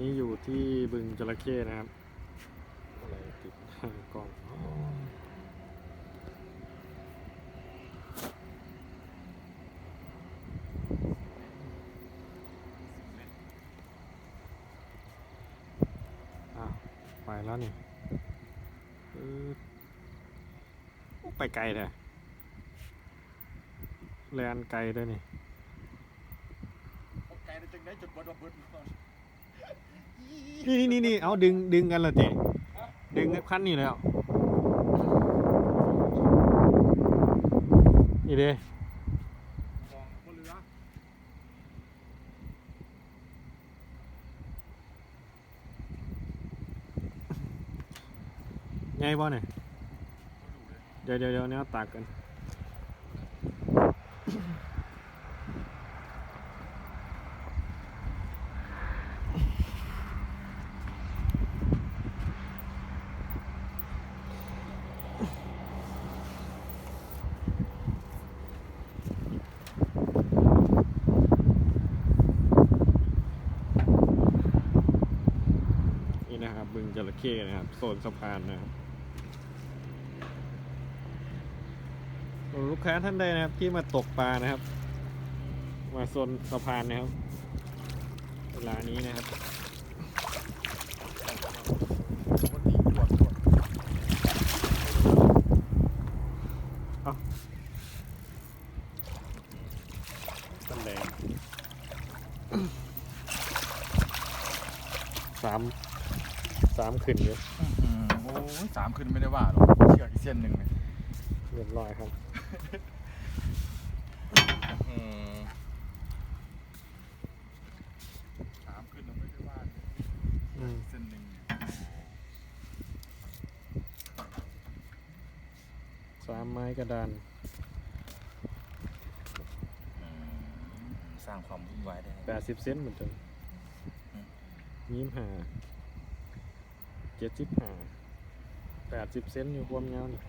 นี้อยู่ที่บึงจระเข้นะครับอะไรติดกล้องอ้าวไปแล้วนี่ไปไกลเลยแลนไกลด้วยนี่ไกลได้จังได้จุดบดว่าบด นี่นี่นี่เอาดึงดึงกันละติดึงคันนี้แล้ว นี่เด้มองบนเรือไงบ่เนี่ยเดี๋ยวเดี๋ยวเดี๋ยวเนี่ยตักกัน นะครับบึงจระเข้นะครับโซนสะพานนะครับลูกค้าท่านใดนะครับ ที่มาตกปลานะครับ มาโซนสะพานนะครับเวลานี้นะครับคนนี้ตรวจตรวจตันแดงสาม สามขึ้นอยู่อืมโอ้ยสามขึ้นไม่ได้ว่าหรอกเชือกอีกเส้นหนึ่งเนี่ยเรียบร้อยครับ อืมสามขึ้นยังไม่ได้ว่าเลยอืมเส้นหนึ่งเนี่ยสามไม้กระดาน อืมสร้างความวุ่นวายได้ แปดสิบเซนเหมือนกันยี่สิบห้า เจ็ดสิบห้าแปดสิบเซนอยู่ความยาวนี่